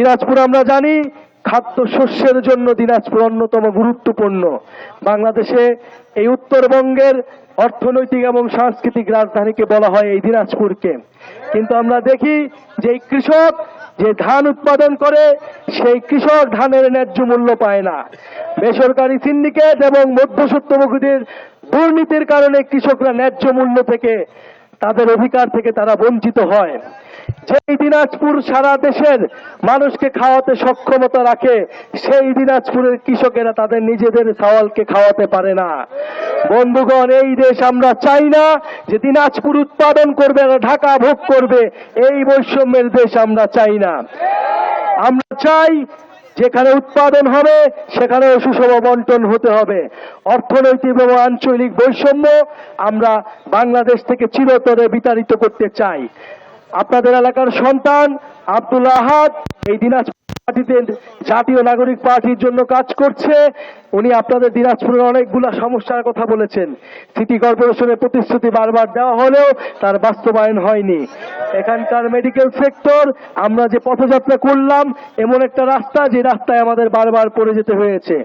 দিনাজপুর আমরা জানি খাদ্য শস্যের জন্য দিনাজপুর অন্যতম গুরুত্বপূর্ণ। বাংলাদেশে এই উত্তরবঙ্গের অর্থনৈতিক এবং সাংস্কৃতিক রাজধানীকে বলা হয় এই দিনাজপুরকে। কিন্তু আমরা দেখি যে কৃষক যে ধান উৎপাদন করে, সেই কৃষক ধানের ন্যায্য মূল্য পায় না। বেসরকারি সিন্ডিকেট এবং মধ্যসত্ত্বভোগীদের দুর্নীতির কারণে কৃষকরা ন্যায্য মূল্য থেকে তাদের অধিকার থেকে তারা বঞ্চিত হয়। যেই দিনাজপুর সারা দেশের মানুষকে খাওয়াতে সক্ষমতা রাখে, সেই দিনাজপুরের কৃষকেরা তাদের নিজেদের চাওয়ালকে খাওয়াতে পারে না। বন্ধুগণ, এই দেশ আমরা চাই না যে দিনাজপুর উৎপাদন করবে আর ঢাকা ভোগ করবে, এই বৈষম্যের দেশ আমরা চাই না। আমরা চাই যেখানে উৎপাদন হবে, সেখানে সুষম বন্টন হতে হবে। অর্থনৈতিক এবং আঞ্চলিক বৈষম্য আমরা বাংলাদেশ থেকে চিরতরে বিতাড়িত করতে চাই। আপনাদের এলাকার সন্তান আব্দুল আহাদ, এই দিনাজপুর পার্টিতে জাতীয় নাগরিক পার্টির জন্য কাজ করছে। উনি আপনাদের দিনাজপুরের অনেকগুলা সমস্যার কথা বলেছেন। সিটি কর্পোরেশনের প্রতিশ্রুতি বারবার দেওয়া হলেও তার বাস্তবায়ন হয়নি। এখানকার মেডিকেল সেক্টর, আমরা যে পথযাত্রা করলাম, এমন একটা রাস্তা যে রাস্তায় আমাদের বারবার পড়ে যেতে হয়েছে।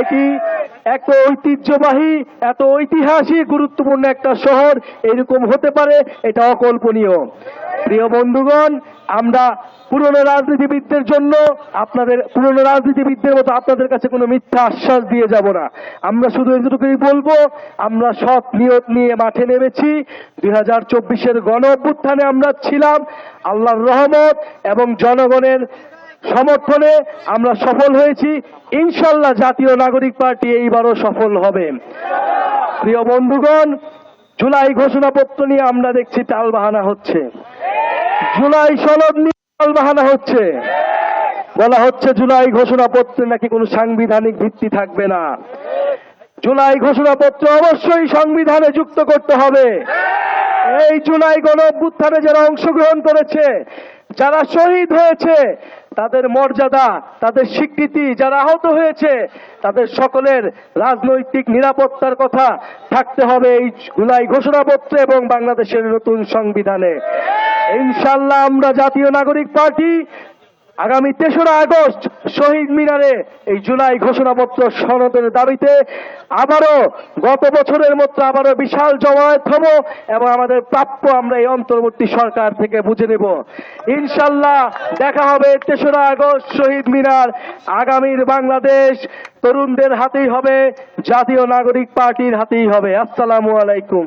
এটি এত ঐতিহ্যবাহী, এত ঐতিহাসিক, গুরুত্বপূর্ণ একটা শহর, এরকম হতে পারে, এটা অকল্পনীয়। প্রিয় বন্ধুগণ, আমরা পুরনো রাজনীতিবিদদের জন্য আপনাদের, পুরনো রাজনীতিবিদদের মতো আপনাদের কাছে কোনো মিথ্যা আশ্বাস দিয়ে যাব না। আমরা শুধু এতটুকুই বলব, আমরা সৎ নিয়ত নিয়ে মাঠে নেমেছি। দুই হাজার চব্বিশের গণ অভ্যুত্থানে আমরা ছিলাম, আল্লাহর রহমত এবং জনগণের সমর্থনে আমরা সফল হয়েছি। ইনশাল্লাহ জাতীয় নাগরিক পার্টি এইবারও সফল হবে। প্রিয় বন্ধুগণ, জুলাই ঘোষণাপত্র নিয়ে আমরা দেখছি টালবাহানা হচ্ছে। জুলাই সনদ নিয়ে টালবাহানা হচ্ছে। বলা হচ্ছে জুলাই ঘোষণাপত্রে নাকি কোনো সাংবিধানিক ভিত্তি থাকবে না। জুলাই ঘোষণাপত্র অবশ্যই সংবিধানে যুক্ত করতে হবে। এই জুলাই গণ অভ্যুত্থানে যারা অংশগ্রহণ করেছে, যারা শহীদ হয়েছে, তাদের মর্যাদা, তাদের স্বীকৃতি, যারা আহত হয়েছে, তাদের সকলের রাজনৈতিক নিরাপত্তার কথা থাকতে হবে এই জুলাই ঘোষণাপত্রে এবং বাংলাদেশের নতুন সংবিধানে। ইনশাল্লাহ আমরা জাতীয় নাগরিক পার্টি আগামী তেসরা আগস্ট শহীদ মিনারে এই জুলাই ঘোষণাপত্র সনদের দাবিতে আবারও গত বছরের মতো আবারও বিশাল জমায়েত হব এবং আমাদের প্রাপ্য আমরা এই অন্তর্বর্তী সরকার থেকে বুঝে নেব। ইনশাল্লাহ দেখা হবে তেসরা আগস্ট শহীদ মিনার আগামীর বাংলাদেশ। তরুণদের হাতেই হবে, জাতীয় নাগরিক পার্টির হাতেই হবে। আসসালামু আলাইকুম।